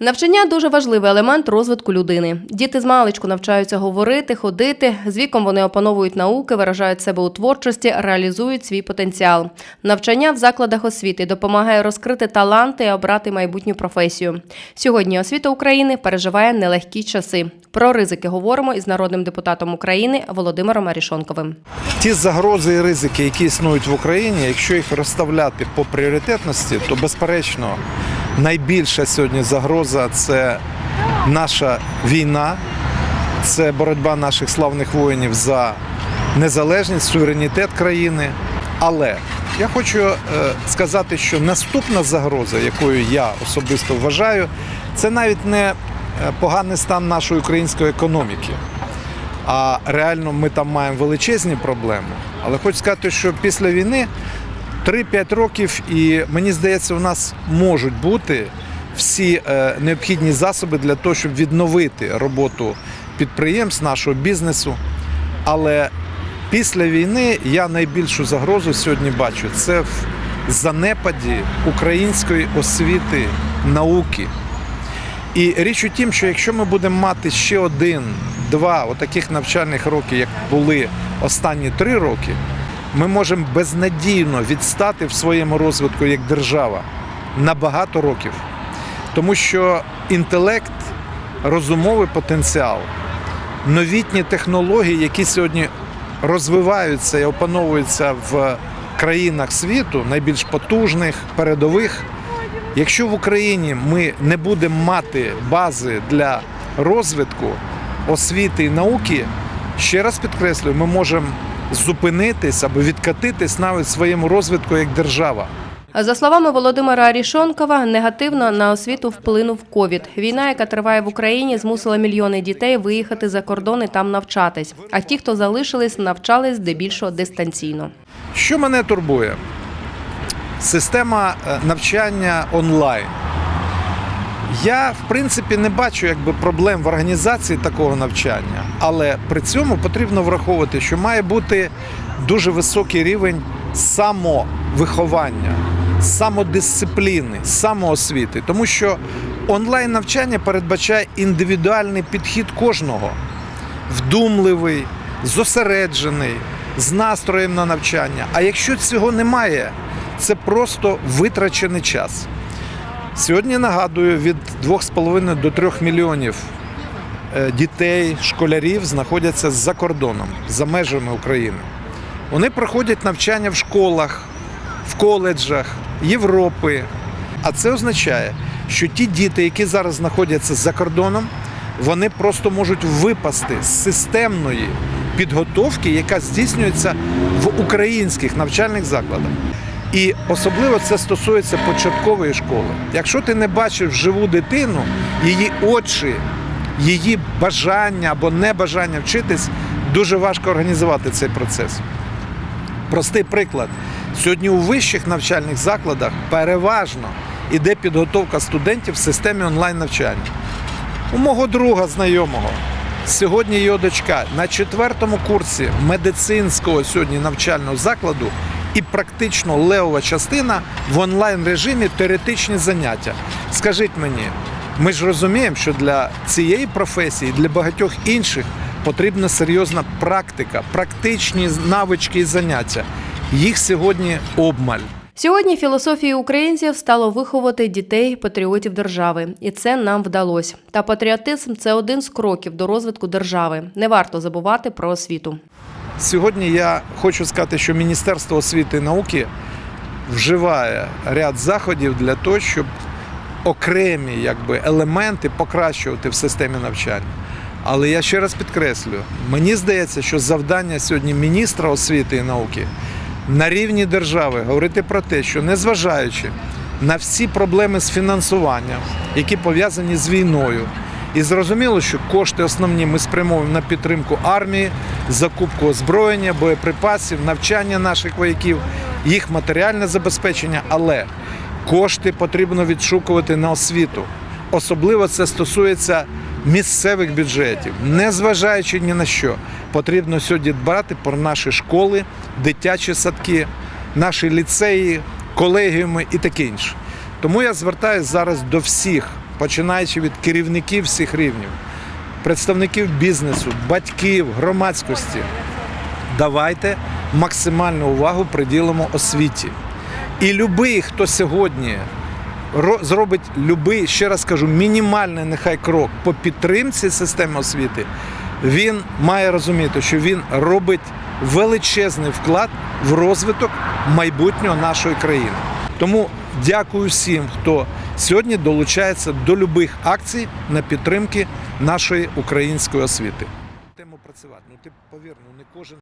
Навчання дуже важливий елемент розвитку людини. Діти з маличку навчаються говорити, ходити. З віком вони опановують науки, виражають себе у творчості, реалізують свій потенціал. Навчання в закладах освіти допомагає розкрити таланти і обрати майбутню професію. Сьогодні освіта України переживає нелегкі часи. Про ризики говоримо із народним депутатом України Володимиром Арішонковим. Ті загрози і ризики, які існують в Україні, якщо їх розставляти по пріоритетності, то безперечно найбільша сьогодні загроза це наша війна, це боротьба наших славних воїнів за незалежність, суверенітет країни. Але я хочу е, сказати, що наступна загроза, якою я особисто вважаю, це навіть не е, поганий стан нашої української економіки. А реально ми там маємо величезні проблеми. Але хочу сказати, що після війни 3-5 років, і мені здається, у нас можуть бути всі е, необхідні засоби для того, щоб відновити роботу підприємств, нашого бізнесу. Але після війни я найбільшу загрозу сьогодні бачу це в занепаді української освіти, науки. І річ у тім, що якщо ми будемо мати ще один-два отаких навчальних роки, як були останні три роки, ми можемо безнадійно відстати в своєму розвитку як держава на багато років. Тому що інтелект, розумовий потенціал, новітні технології, які сьогодні розвиваються і опановуються в країнах світу, найбільш потужних, передових. Якщо в Україні ми не будемо мати бази для розвитку освіти і науки, ще раз підкреслюю, ми можемо зупинитись або відкатитись навіть в своєму розвитку як держава. За словами Володимира Арішонкова, негативно на освіту вплинув ковід. Війна, яка триває в Україні, змусила мільйони дітей виїхати за кордон і там навчатись. А ті, хто залишились, навчались здебільшого дистанційно. Що мене турбує? Система е, навчання онлайн. Я, в принципі, не бачу якби, проблем в організації такого навчання, але при цьому потрібно враховувати, що має бути дуже високий рівень самовиховання, самодисципліни, самоосвіти. Тому що онлайн навчання передбачає індивідуальний підхід кожного, вдумливий, зосереджений, з настроєм на навчання. А якщо цього немає, це просто витрачений час. Сьогодні нагадую, від 2,5 до 3 мільйонів е, дітей, школярів знаходяться за кордоном, за межами України. Вони проходять навчання в школах, в коледжах Європи. А це означає, що ті діти, які зараз знаходяться за кордоном, вони просто можуть випасти з системної підготовки, яка здійснюється в українських навчальних закладах. І особливо це стосується початкової школи. Якщо ти не бачиш живу дитину, її очі, її бажання або небажання вчитись, дуже важко організувати цей процес. Простий приклад. Сьогодні у вищих навчальних закладах переважно іде підготовка студентів в системі онлайн навчання. У мого друга знайомого сьогодні його дочка на четвертому курсі медицинського сьогодні навчального закладу і практично левова частина в онлайн режимі теоретичні заняття. Скажіть мені, ми ж розуміємо, що для цієї професії, для багатьох інших потрібна серйозна практика, практичні навички і заняття. Їх сьогодні обмаль. Сьогодні філософією українців стало виховати дітей патріотів держави, і це нам вдалося. Та патріотизм це один з кроків до розвитку держави. Не варто забувати про освіту. Сьогодні я хочу сказати, що Міністерство освіти і науки вживає ряд заходів для того, щоб окремі якби, елементи покращувати в системі навчання. Але я ще раз підкреслюю, мені здається, що завдання сьогодні міністра освіти і науки на рівні держави говорити про те, що незважаючи на всі проблеми з фінансуванням, які пов'язані з війною, і зрозуміло, що кошти основні ми спрямовуємо на підтримку армії, закупку озброєння, боєприпасів, навчання наших вояків, їх матеріальне забезпечення, але кошти потрібно відшукувати на освіту. Особливо це стосується місцевих бюджетів, незважаючи ні на що, потрібно сьогодні дбати про наші школи, дитячі садки, наші ліцеї, колегіуми і таке інше. Тому я звертаюся зараз до всіх починаючи від керівників всіх рівнів, представників бізнесу, батьків, громадськості, давайте максимальну увагу приділимо освіті. І любий, хто сьогодні ро- зробить любий, ще раз кажу, мінімальний нехай крок по підтримці системи освіти, він має розуміти, що він робить величезний вклад в розвиток майбутнього нашої країни. Тому дякую всім, хто сьогодні долучається до любих акцій на підтримки нашої української освіти. Тему працювати. Ну ну не кожен.